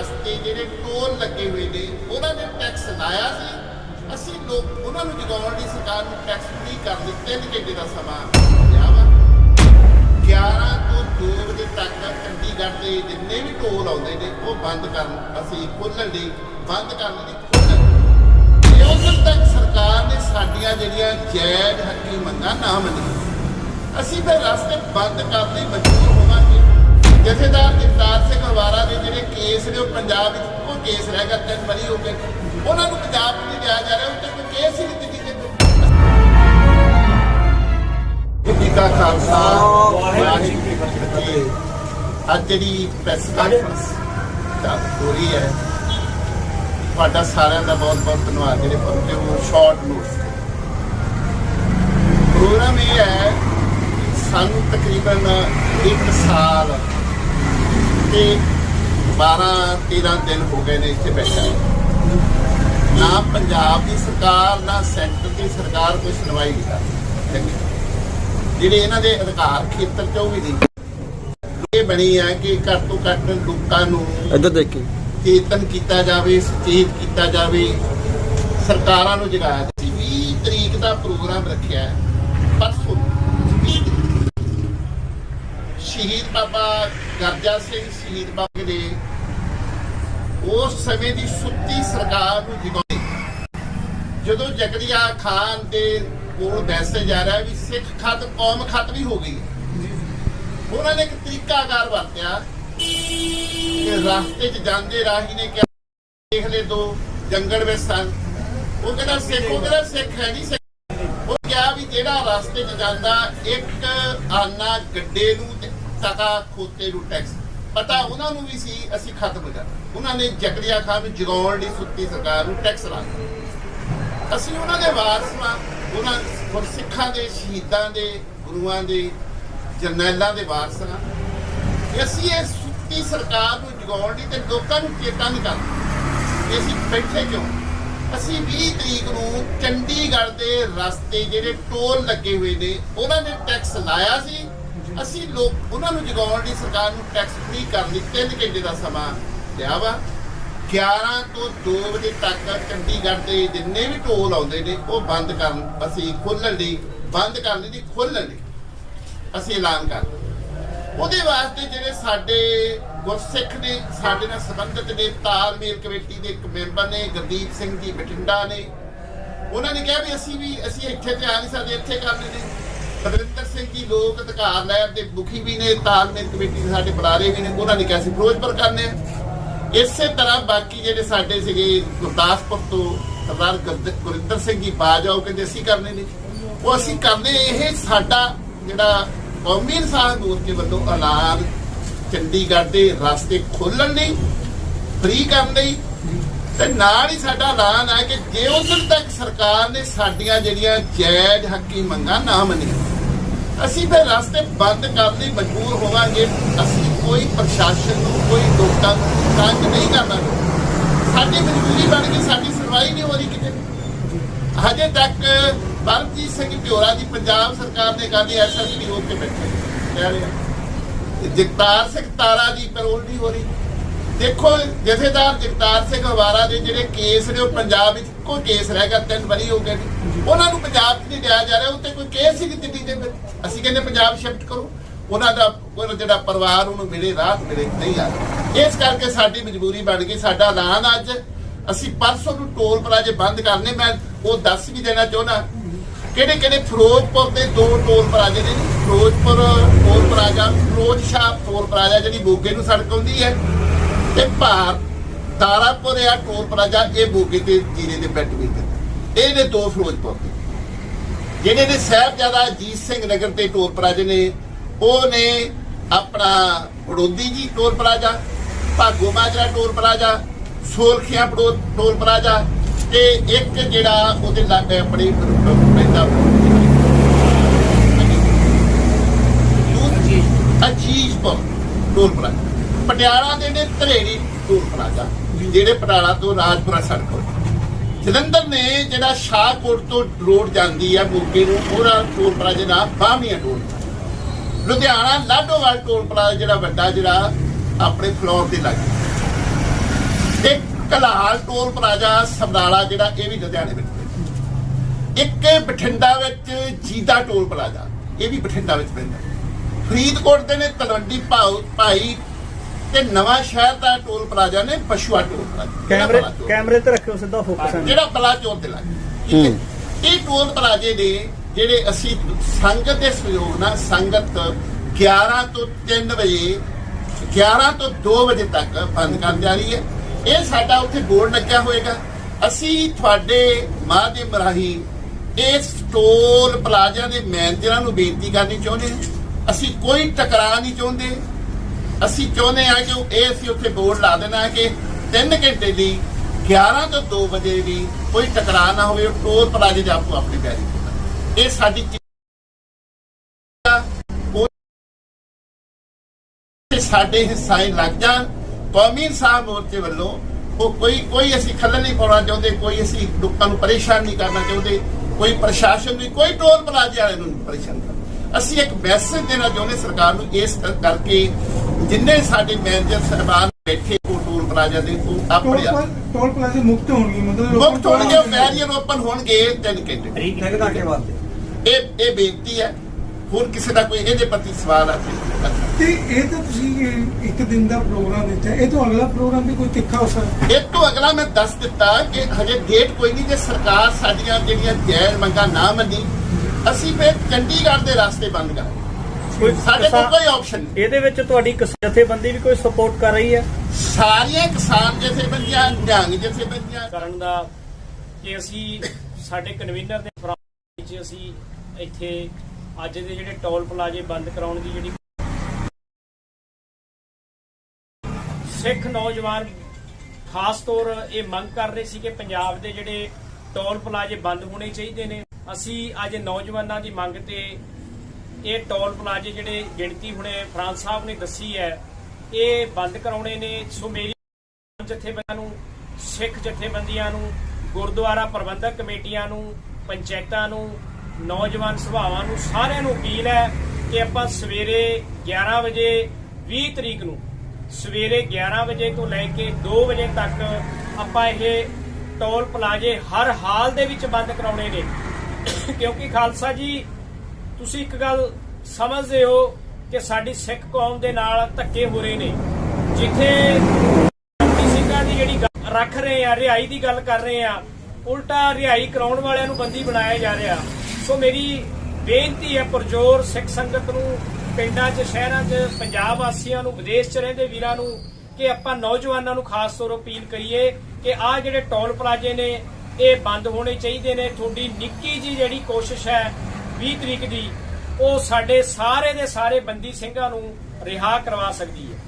ਰਸਤੇ ਜਿਹੜੇ ਟੋਲ ਲੱਗੇ ਹੋਏ ਨੇ, ਉਹਨਾਂ ਨੇ ਟੈਕਸ ਲਾਇਆ ਸੀ। ਅਸੀਂ ਲੋਕ, ਉਹਨਾਂ ਨੂੰ ਜਗਾਉਣ ਲਈ ਸਰਕਾਰ ਨੂੰ ਟੈਕਸ ਫ੍ਰੀ ਕਰ ਦਿੱਤੇ, ਤਿੰਨ ਘੰਟੇ ਦਾ ਸਮਾਂ ਲਿਆ ਵਾ। 11 ਤੋਂ 2 ਵਜੇ ਤੱਕ ਚੰਡੀਗੜ੍ਹ ਦੇ ਜਿੰਨੇ ਵੀ ਟੋਲ ਆਉਂਦੇ ਨੇ, ਉਹ ਬੰਦ ਕਰਨ, ਅਸੀਂ ਖੋਲਣ ਲਈ, ਬੰਦ ਕਰਨ ਲਈ ਖੋਲ੍ਹਣ। ਇਹ ਉਦੋਂ ਤੱਕ ਸਰਕਾਰ ਨੇ ਸਾਡੀਆਂ ਜਿਹੜੀਆਂ ਜਾਇਜ਼ ਹੱਕੀ ਮੰਗਾਂ ਨਾ ਮੰਨੀਆਂ। ਅਸੀਂ ਫਿਰ ਰਸਤੇ ਬੰਦ ਕਰਨ ਲਈ ਮਜਬੂਰ ਜਥੇਦਾਰ ਜਗਤਾਰ ਸਿੰਘ ਹਵਾਰਾ ਦੇ ਜਿਹੜੇ ਕੇਸ ਨੇ, ਉਹ ਪੰਜਾਬ ਵਿੱਚ ਕੋਈ ਕੇਸ ਰਹਿ ਗਿਆ, ਤਿੰਨ ਬਰੀ ਹੋ ਗਏ। ਉਹਨਾਂ ਨੂੰ ਪੰਜਾਬ ਵਿੱਚ ਲਿਆ ਜਾ ਰਿਹਾ ਉੱਤੇ ਕੋਈ ਕੇਸ ਹੀ ਨਹੀਂ ਦਿੱਤੀ ਜਾਂਦੀ ਜੀ ਕਾ ਖਾਲਸਾ, ਵਾਹਿਗੁਰੂ ਜੀ ਕੀ ਫਤਿਹ। ਅੱਜ ਜਿਹੜੀ ਪ੍ਰੈਸ ਕਾਨਫਰੰਸ ਦਾ ਹੋ ਹੈ, ਤੁਹਾਡਾ ਸਾਰਿਆਂ ਦਾ ਬਹੁਤ ਬਹੁਤ ਧੰਨਵਾਦ, ਜਿਹੜੇ ਪਹੁੰਚੇ ਹੋ ਸ਼ਾਰਟ ਨੋਟਸ ਪ੍ਰੋਗਰਾਮ ਇਹ ਹੈ ਸਾਨੂੰ ਤਕਰੀਬਨ 1 ਸਾਲ ਤੇ 12 13 ਦਿਨ ਹੋ ਗਏ ਨੇ ਇੱਥੇ ਬੈਠੇ ਨਾ। ਪੰਜਾਬ ਦੀ ਸਰਕਾਰ ਨਾ ਸੈਂਟਰ ਦੀ ਸਰਕਾਰ ਕੋਈ ਸੁਣਵਾਈ ਨਹੀਂ ਕਰਦੀ ਜਿਹੜੇ ਇਹਨਾਂ ਦੇ ਅਧਿਕਾਰ ਖੇਤਰ ਚ ਵੀ ਨਹੀਂ। ਇਹ ਬਣੀ ਹੈ ਕਿ ਘੱਟ ਤੋਂ ਘੱਟ ਲੋਕਾਂ ਨੂੰ ਇੱਧਰ ਦੇਖੀ। ਚੇਤਨ ਕੀਤਾ ਜਾਵੇ ਸੁਚੇਤ ਕੀਤਾ ਜਾਵੇ। ਸਰਕਾਰਾਂ ਨੂੰ ਜਗਾਇਆ ਜਾਵੇ। 20 ਤਰੀਕ ਦਾ ਪ੍ਰੋਗਰਾਮ ਰੱਖਿਆ ਹੈ। ਪਰਸੋਂ 20 ਤਰੀਕ। ਸ਼ਹੀਦ ਬਾਬਾ ਗਰਜਾ ਸਿੰਘ ਸ਼ਹੀਦ ਬਾਬੇ ਦੇ ਉਸ ਸਮੇਂ ਦੀ ਸੁੱਤੀ ਸਰਕਾਰ ਨੂੰ ਜਗਾਉਣੀ ਜਦੋਂ ਜਗਰੀਆ ਖਾਨ ਦੇ ਕੋਲ ਮੈਸੇਜ ਜਾ ਰਿਹਾ ਵੀ ਸਿੱਖ ਖਤ, ਕੌਮ ਖਤ ਵੀ ਹੋ ਗਈ ਹੈ। ਉਹਨਾਂ ਨੇ ਇੱਕ ਤਰੀਕਾਕਾਰ ਵਰਤਿਆ ਕਿ ਰਸਤੇ 'ਚ ਜਾਂਦੇ ਰਾਹੀ ਨੇ ਕਿਹਾ, ਦੇਖ ਲੈ ਦੋ ਜੰਗਲ ਵਿੱਚ ਸਨ। ਉਹ ਕਹਿੰਦਾ, ਸਿੱਖ, ਉਹ ਕਹਿੰਦਾ, ਸਿੱਖ ਹੈ ਨਹੀਂ ਸਿੱਖ। ਉਹ ਕਿਹਾ ਵੀ ਜਿਹੜਾ ਰਸਤੇ 'ਚ ਜਾਂਦਾ, ਇੱਕ ਆਨਾ ਗੱਡੇ ਨੂੰ ਤੇ ਤਕਾ ਖੋਤੇ ਨੂੰ ਟੈਕਸ ਪਤਾ ਉਹਨਾਂ ਨੂੰ ਵੀ ਸੀ, ਅਸੀਂ ਖਤਮ ਕਰ ਉਹਨਾਂ ਨੇ ਜਕਰੀਆ ਖਾਨ ਨੂੰ ਜਗਾਉਣ ਲਈ ਸੁੱਤੀ ਸਰਕਾਰ ਨੂੰ ਟੈਕਸ ਲਾ ਦਿੱਤਾ। ਅਸੀਂ ਉਹਨਾਂ ਦੇ ਵਾਰਸ ਹਾਂ ਉਹਨਾਂ ਗੁਰ ਸਿੱਖਾਂ ਦੇ, ਸ਼ਹੀਦਾਂ ਦੇ, ਗੁਰੂਆਂ ਦੇ, ਜਰਨੈਲਾਂ ਦੇ ਵਾਰਸ ਹਾਂ ਅਸੀਂ ਇਹ ਸੁੱਤੀ ਸਰਕਾਰ ਨੂੰ ਜਗਾਉਣ ਲਈ ਤੇ ਲੋਕਾਂ ਨੂੰ ਚੇਤਾ ਨਹੀਂ ਕਰਦੇ। ਅਸੀਂ ਬੈਠੇ ਕਿਉਂ? ਅਸੀਂ 20 ਤਰੀਕ ਨੂੰ ਚੰਡੀਗੜ੍ਹ ਦੇ ਰਸਤੇ ਜਿਹੜੇ ਟੋਲ ਲੱਗੇ ਹੋਏ ਨੇ, ਉਹਨਾਂ ਨੇ ਟੈਕਸ ਲਾਇਆ ਸੀ। ਅਸੀਂ ਲੋਕ ਉਹਨਾਂ ਨੂੰ ਜਗਾਉਣ ਲਈ ਸਰਕਾਰ ਨੂੰ ਟੈਕਸ ਫ੍ਰੀ ਕਰਨ ਲਈ ਤਿੰਨ ਘੰਟੇ ਦਾ ਸਮਾਂ ਲਿਆ ਵਾ 11 ਤੋਂ 2 ਵਜੇ ਤੱਕ ਚੰਡੀਗੜ੍ਹ ਦੇ ਜਿੰਨੇ ਵੀ ਟੋਲ ਆਉਂਦੇ ਨੇ, ਉਹ ਬੰਦ ਕਰਨ ਅਸੀਂ ਖੋਲਣ ਲਈ ਬੰਦ ਕਰਨ ਲਈ ਖੋਲਣ ਲਈ ਅਸੀਂ ਐਲਾਨ ਕਰ ਉਹਦੇ ਵਾਸਤੇ ਜਿਹੜੇ ਸਾਡੇ ਗੁਰਸਿੱਖ ਨੇ, ਸਾਡੇ ਨਾਲ ਸੰਬੰਧਿਤ ਨੇ, ਤਾਲਮੇਲ ਕਮੇਟੀ ਦੇ ਇੱਕ ਮੈਂਬਰ ਨੇ, ਗੁਰਦੀਪ ਸਿੰਘ ਜੀ ਬਠਿੰਡਾ ਨੇ, ਉਹਨਾਂ ਨੇ ਕਿਹਾ ਵੀ ਅਸੀਂ ਵੀ ਅਸੀਂ ਇੱਥੇ ਤੇ ਆ ਨਹੀਂ ਸਕਦੇ, ਇੱਥੇ ਕਰ ਲੈਂਦੇ ਬਲਵਿੰਦਰ ਸਿੰਘ ਜੀ ਲੋਕ ਅਧਿਕਾਰ ਲਹਿਰ ਦੇ ਮੁਖੀ ਵੀ ਨੇ, ਤਾਲਮੇਲ ਕਮੇਟੀ ਦੇ ਸਾਡੇ ਬੁਲਾਰੇ ਵੀ ਨੇ, ਉਹਨਾਂ ਨੇ ਕਿਹਾ ਸੀ ਫਿਰੋਜ਼ਪੁਰ ਕਰਨੇ ਆ। ਇਸੇ ਤਰ੍ਹਾਂ ਬਾਕੀ ਜਿਹੜੇ ਸਾਡੇ ਸੀਗੇ ਗੁਰਦਾਸਪੁਰ ਤੋਂ ਸਰਦਾਰ ਗੁਰਦ- ਗੁਰਿੰਦਰ ਸਿੰਘ ਜੀ ਬਾਜ ਆਓ, ਕਹਿੰਦੇ ਅਸੀਂ ਕਰਨੇ ਨੇ। ਉਹ ਅਸੀਂ ਕਰਨੇ, ਇਹ ਸਾਡਾ ਜਿਹੜਾ ਕੌਮੀ ਇਨਸਾਨ ਮੋਰਚੇ ਵੱਲੋਂ ਐਲਾਨ, ਚੰਡੀਗੜ੍ਹ ਦੇ ਰਸਤੇ ਖੋਲਣ ਲਈ ਫ੍ਰੀ ਕਰਨ ਲਈ, ਤੇ ਨਾਲ ਹੀ ਸਾਡਾ ਐਲਾਨ ਹੈ ਕਿ ਜੇ ਉਦੋਂ ਤੱਕ ਸਰਕਾਰ ਨੇ ਸਾਡੀਆਂ ਜਿਹੜੀਆਂ ਜਾਇਜ਼ ਹੱਕੀ ਮੰਗਾਂ ਨਾ ਮੰਨੀਆਂ ਅਸੀਂ ਫਿਰ ਰਸਤੇ ਬੰਦ ਕਰਨ ਲਈ ਮਜਬੂਰ ਹੋਵਾਂਗੇ। ਅਸੀਂ ਕੋਈ ਪ੍ਰਸ਼ਾਸਨ ਨੂੰ, ਕੋਈ ਲੋਕਾਂ ਨੂੰ ਤੰਗ ਨਹੀਂ ਕਰਨਾ। ਸਾਡੀ ਮਜਬੂਰੀ ਬਣ ਗਈ, ਸਾਡੀ ਸੁਣਵਾਈ ਨਹੀਂ ਹੋ ਰਹੀ ਕਿਤੇ। ਹਜੇ ਤੱਕ ਪਰਮਜੀਤ ਸਿੰਘ ਢਿਓਰਾ ਦੀ ਪੰਜਾਬ ਸਰਕਾਰ ਨੇ ਕਹਿੰਦੀ ਐਸਐਸਪੀ ਹੋ ਕੇ ਬੈਠੇ। ਕਹਿ ਰਿਹਾ ਜਗਤਾਰ ਸਿੰਘ ਤਾਰਾ ਦੀ ਪੈਰੋਲ ਨਹੀਂ ਹੋ ਰਹੀ। ਦੇਖੋ ਜਥੇਦਾਰ ਜਗਤਾਰ ਸਿੰਘ ਹਵਾਰਾ ਦੇ ਜਿਹੜੇ ਕੇਸ ਨੇ ਉਹ ਪੰਜਾਬ ਵਿੱਚ ਕੋਈ ਕੇਸ ਰਹਿ ਗਿਆ ਤਿੰਨ ਵਾਰੀ ਹੋ ਗਏ ਉਹਨਾਂ ਨੂੰ ਪੰਜਾਬ 'ਚ ਨਹੀਂ ਲਿਆ ਜਾ ਰਿਹਾ ਉੱਤੇ ਕੋਈ ਕੇਸ ਹੀ ਨਹੀਂ ਦਿੱਤੀ ਜਾਂਦੇ ਅਸੀਂ ਕਹਿੰਦੇ ਪੰਜਾਬ ਸ਼ਿਫਟ ਕਰੋ। ਉਹਨਾਂ ਦਾ ਉਹਨਾਂ ਜਿਹੜਾ ਪਰਿਵਾਰ ਉਹਨੂੰ ਮਿਲੇ ਰਾਹਤ ਮਿਲੇ ਨਹੀਂ ਆ। ਇਸ ਕਰਕੇ ਸਾਡੀ ਮਜਬੂਰੀ ਬਣ ਗਈ ਸਾਡਾ ਐਲਾਨ ਅੱਜ। ਅਸੀਂ ਪਰਸੋਂ ਨੂੰ ਟੋਲ ਪਲਾਜ਼ੇ ਬੰਦ ਕਰਨੇ ਮੈਂ ਉਹ ਦੱਸ ਵੀ ਦੇਣਾ ਚਾਹੁੰਦਾ। ਕਿਹੜੇ ਕਿਹੜੇ ਫਿਰੋਜ਼ਪੁਰ ਦੇ ਦੋ ਟੋਲ ਪਲਾਜ਼ੇ ਨੇ Ferozepur toll plaza Firoz Shah toll plaza ਜਿਹੜੀ ਮੋਗੇ ਨੂੰ ਸੜਕ ਆਉਂਦੀ ਹੈ ਤੇ ਭਾਰ ਤਾਰਾਪੁਰ ਆ ਟੋਲ ਪਲਾਜ਼ਾ ਇਹ ਮੋਗੇ ਤੇ ਜੀਰੇ ਦੇ ਪਿੰਡ ਵਿੱਚ। ਇਹਨੇ ਦੋ ਫਿਰੋਜ਼ਪੁਰ ਦੇ ਜਿਹੜੇ ਨੇ ਸਾਹਿਬਜ਼ਾਦਾ ਅਜੀਤ ਸਿੰਘ ਨਗਰ ਤੇ ਟੋਲ ਪਲਾਜ਼ੇ ਨੇ ਉਹ ਨੇ ਆਪਣਾ ਬੜੋਦੀ ਜੀ toll plaza Bhago Majra toll plaza Solkhian toll toll plaza ਤੇ ਇੱਕ ਜਿਹੜਾ ਉਹਦੇ ਲਾਗੇ ਆਪਣੇ ਪੈਂਦਾ ਅਜੀਜ਼ਪੁਰ ਟੋਲ ਪਲਾਜ਼ਾ ਪਟਿਆਲਾ ਦੇ ਨੇ ਧਰੇੜੀ ਟੋਲ ਪਲਾਜ਼ਾ, ਜਿਹੜੇ ਪਟਿਆਲਾ ਤੋਂ ਰਾਜਪੁਰਾ ਸੜਕ ਜਲੰਧਰ ਨੇ ਜਿਹੜਾ ਸ਼ਾਹਕੋਟ ਤੋਂ ਰੋਡ ਜਾਂਦੀ ਹੈ ਮੋਗੇ ਨੂੰ, ਉਹਦਾ ਟੋਲ ਪਲਾਜ਼ਾ ਦਾ Bahmian toll Ludhiana Ladowal toll plaza ਜਿਹੜਾ ਵੱਡਾ ਜਿਹੜਾ, ਆਪਣੇ ਫਲੋਰ ਦੇ ਲੱਗੇ ਤੇ ਕਲਾਲ ਟੋਲ ਪਲਾਜ਼ਾ ਸਮਰਾਲਾ ਜਿਹੜਾ, ਇਹ ਵੀ ਲੁਧਿਆਣੇ ਵਿੱਚ ਪੈਂਦਾ। ਇੱਕ ਬਠਿੰਡਾ ਵਿੱਚ ਜੀਦਾ ਟੋਲ ਪਲਾਜ਼ਾ, ਇਹ ਵੀ ਬਠਿੰਡਾ ਵਿੱਚ ਪੈਂਦਾ। ਫਰੀਦਕੋਟ ਦੇ ਨੇ ਤਲਵੰਡੀ ਭਾਊ ਭਾਈ ਤੇ ਨਵਾਂ ਸ਼ਹਿਰ ਦਾ ਟੋਲ ਪਲਾਜ਼ਾ ਨੇ ਪਸ਼ੂਆ ਟੋਲ ਪਲਾਜ਼ਾ। ਕੈਮਰੇ। ਕੈਮਰੇ ਤੇ ਰੱਖਿਓ ਸਿੱਧਾ ਫੋਕਸ ਹੈ ਜਿਹੜਾ ਬਲਾਚੌਰ ਦੇ ਲਾਗੇ ਇਹ ਟੋਲ ਪਲਾਜ਼ੇ ਦੇ ਜਿਹੜੇ ਅਸੀਂ ਸੰਗਤ ਦੇ ਸਹਿਯੋਗ ਨਾਲ ਸੰਗਤ 11 ਤੋਂ 3 ਵਜੇ 11 ਤੋਂ 2 ਵਜੇ ਤੱਕ ਬੰਦ ਕਰ ਜਾ ਰਹੀ ਹੈ। ਇਹ ਸਾਡਾ ਉੱਥੇ ਬੋਰਡ ਲੱਗਿਆ ਹੋਏਗਾ। ਅਸੀਂ ਤੁਹਾਡੇ ਮਾਧਿਅਮ ਰਾਹੀਂ ਇਸ ਟੋਲ ਪਲਾਜ਼ਾ ਦੇ ਮੈਨੇਜਰਾਂ ਨੂੰ ਬੇਨਤੀ ਕਰਨੀ ਚਾਹੁੰਦੇ ਹਾਂ। ਅਸੀਂ ਕੋਈ ਟਕਰਾਅ ਨਹੀਂ ਚਾਹੁੰਦੇ। ਅਸੀਂ ਚਾਹੁੰਦੇ ਹਾਂ ਕਿ ਇਹ ਅਸੀਂ ਉੱਥੇ ਬੋਰਡ ਲਾ ਦੇਣਾ ਕਿ 3 ਘੰਟੇ ਦੀ 11 ਤੋਂ 2 ਵਜੇ ਦੀ ਕੋਈ ਟਕਰਾਅ ਨਾ ਹੋਵੇ ਟੋਲ ਪਲਾਜ਼ੇ ਦੇ ਆਪੋ ਆਪਣੀ ਬੈਰੀ ਇਹ ਸਾਡੀ ਚਿ- ਉਹ- ਤੇ ਸਾਡੇ ਹਿੱਸਾਏ ਲੱਗ ਜਾਣ। ਕੌਮੀ ਇਨਸਾਫ ਮੋਰਚੇ ਵੱਲੋਂ ਉਹ ਕੋਈ ਕੋਈ ਅਸੀਂ ਖੱਲ ਨਹੀਂ ਪਾਉਣਾ ਚਾਹੁੰਦੇ, ਕੋਈ ਅਸੀਂ ਲੋਕਾਂ ਨੂੰ ਪਰੇਸ਼ਾਨ ਨਹੀਂ ਕਰਨਾ ਚਾਹੁੰਦੇ, ਕੋਈ ਪ੍ਰਸ਼ਾਸਨ ਨਹੀਂ ਕੋਈ ਟੋਲ ਪਲਾਜ਼ੇ ਵਾਲੇ ਨੂੰ ਨਹੀਂ ਪਰੇਸ਼ਾਨ ਕਰਨਾ ਅਸੀਂ ਇੱਕ ਮੈਸੇਜ ਦੇਣਾ ਚਾਹੁੰਦੇ ਸਰਕਾਰ ਨੂੰ ਇਸ ਕਰ- ਕਰਕੇ ਜਿੰਨੇ ਸਾਡੇ ਮੈਨੇਜਰ ਸਾਹਿਬਾਨ ਬੈਠੇ ਉਹ ਟੋਲ ਪਲਾਜ਼ਾ ਦੇ ਉਹ ਟੋਲ ਆਪਣੇ ਪਲਾ- ਟੋਲ ਪਲਾਜ਼ੇ ਮੁਕਤ ਹੋਣਗੇ ਮਤਲਬ ਲੋਕਾਂ ਮੁਕਤ ਨੂੰ ਹੋਣਗੇ ਬੈਰੀਅਰ ਓਪਨ ਹੋਣਗੇ ਤਿੰਨ ਘੰਟੇ। ਤਰੀਕ ਘਾਟੇ ਵਾਸਤੇ ਇਹ ਇਹ ਬੇਨਤੀ ਹੈ। ਹੋਰ ਕਿਸੇ ਦਾ ਕੋਈ ਇਹਦੇ ਪ੍ਰਤੀ ਸਵਾਲ ਆ ਤੇ ਤੇ ਇਹ ਤਾਂ ਤੁਸੀਂ ਇਹ ਇੱਕ ਦਿਨ ਦਾ ਪ੍ਰੋਗਰਾਮ ਦਿੱਤਾ। ਇਹ ਤੋਂ ਅਗਲਾ ਪ੍ਰੋਗਰਾਮ ਵੀ ਕੋਈ ਤਿੱਖਾ ਹੋ ਸਕਦਾ। ਇਹ ਤੋਂ ਅਗਲਾ ਮੈਂ ਦੱਸ ਦਿੱਤਾ ਕਿ ਹਜੇ ਡੇਟ ਕੋਈ ਨਹੀਂ ਜੇ ਸਰਕਾਰ ਸਾਡੀਆਂ ਜਿਹੜੀਆਂ ਮੰਗਾਂ ਨਾ ਮੰਨੀ ਅਸੀਂ ਫਿਰ ਚੰਡੀਗੜ੍ਹ ਦੇ ਰਸਤੇ ਬੰਦ ਕਰਾਂਗੇ। ਕੋਈ ਸਾਡੇ ਕੋਲ ਕੋਈ ਆਪਸ਼ਨ ਨਹੀਂ। ਇਹਦੇ ਵਿੱਚ ਤੁਹਾਡੀ ਕਿਸ ਜਥੇਬੰਦੀ ਵੀ ਕੋਈ ਸਪੋਰਟ ਕਰ ਰਹੀ ਹੈ? ਸਾਰੀਆਂ ਕਿਸਾਨ ਜਥੇਬੰਦੀਆਂ ਨਿਹੰਗ ਜਥੇਬੰਦੀਆਂ। ਕਰਨ ਦਾ ਕਿ ਅਸੀਂ ਸਾਡੇ ਕਨਵੀਨਰ ਦੇ ਫਰਮ ਵਿੱਚ ਅਸੀਂ ਇੱਥੇ ਅੱਜ ਦੇ ਜਿਹੜੇ ਟੋਲ ਪਲਾਜ਼ੇ ਬੰਦ ਕਰਾਉਣ ਦੀ ਜਿਹੜੀ ਸਿੱਖ ਨੌਜਵਾਨ ਖਾਸ ਤੌਰ ਇਹ ਮੰਗ ਕਰ ਰਹੇ ਸੀ ਕਿ ਪੰਜਾਬ ਦੇ ਜਿਹੜੇ ਟੋਲ ਪਲਾਜ਼ੇ ਬੰਦ ਹੋਣੇ ਚਾਹੀਦੇ ਨੇ। ਅਸੀਂ ਅੱਜ ਨੌਜਵਾਨਾਂ ਦੀ ਮੰਗ ਤੇ ਇਹ ਟੋਲ ਪਲਾਜ਼ੇ ਜਿਹੜੇ ਗਿਣਤੀ ਹੁਣੇ ਫਰਾਂਸ ਸਾਹਿਬ ਨੇ ਦੱਸੀ ਹੈ, ਇਹ ਬੰਦ ਕਰਾਉਣੇ ਨੇ। ਸੋ ਮੇਰੀ ਜਥੇਬੰਦੀਆਂ ਨੂੰ, ਸਿੱਖ ਜਥੇਬੰਦੀਆਂ ਨੂੰ, ਗੁਰਦੁਆਰਾ ਪ੍ਰਬੰਧਕ ਕਮੇਟੀਆਂ ਨੂੰ, ਪੰਚਾਇਤਾਂ ਨੂੰ, ਨੌਜਵਾਨ ਸਭਾਵਾਂ ਨੂੰ, ਸਾਰਿਆਂ ਨੂੰ ਅਪੀਲ ਹੈ ਕਿ ਆਪਾਂ ਸਵੇਰੇ 11 ਵਜੇ 20 ਤਰੀਕ ਨੂੰ, ਸਵੇਰੇ 11 ਵਜੇ ਤੋਂ ਲੈ ਕੇ 2 ਵਜੇ ਤੱਕ ਆਪਾਂ ਇਹ ਟੋਲ ਪਲਾਜ਼ੇ ਹਰ ਹਾਲ ਦੇ ਵਿੱਚ ਬੰਦ ਕਰਾਉਣੇ ਨੇ। ਕਿਉਂਕਿ ਖਾਲਸਾ ਜੀ, ਤੁਸੀਂ ਇੱਕ ਗੱਲ ਸਮਝਦੇ ਹੋ ਕਿ ਸਾਡੀ ਸਿੱਖ ਕੌਮ ਦੇ ਨਾਲ ਧੱਕੇ ਹੋ ਰਹੇ ਨੇ। ਜਿੱਥੇ ਸਿੰਘਾਂ ਦੀ ਜਿਹੜੀ ਰੱਖ ਰਹੇ ਆ ਰਿਹਾਈ ਦੀ ਗੱਲ ਕਰ ਰਹੇ ਆ ਉਲਟਾ ਰਿਹਾਈ ਕਰਾਉਣ ਵਾਲਿਆਂ ਨੂੰ ਬੰਦੀ ਬਣਾਇਆ ਜਾ ਰਿਹਾ। ਸੋ ਮੇਰੀ ਬੇਨਤੀ ਹੈ ਪਰਜੋਰ ਸਿੱਖ ਸੰਗਤ ਨੂੰ, ਪਿੰਡਾਂ 'ਚ, ਸ਼ਹਿਰਾਂ 'ਚ, ਪੰਜਾਬ ਵਾਸੀਆਂ ਨੂੰ, ਵਿਦੇਸ਼ 'ਚ ਰਹਿੰਦੇ ਵੀਰਾਂ ਨੂੰ, ਕਿ ਆਪਾਂ ਨੌਜਵਾਨਾਂ ਨੂੰ ਖਾਸ ਤੌਰ ਅਪੀਲ ਕਰੀਏ ਕਿ ਆਹ ਜਿਹੜੇ ਟੋਲ ਪਲਾਜ਼ੇ ਨੇ ਇਹ ਬੰਦ ਹੋਣੇ ਚਾਹੀਦੇ ਨੇ। ਤੁਹਾਡੀ ਨਿੱਕੀ ਜੀ ਜਿਹੜੀ ਕੋਸ਼ਿਸ਼ ਹੈ 20 ਤਰੀਕ ਦੀ, ਉਹ ਸਾਡੇ ਸਾਰੇ ਦੇ ਸਾਰੇ ਬੰਦੀ ਸਿੰਘਾਂ ਨੂੰ ਰਿਹਾ ਕਰਵਾ ਸਕਦੀ ਹੈ।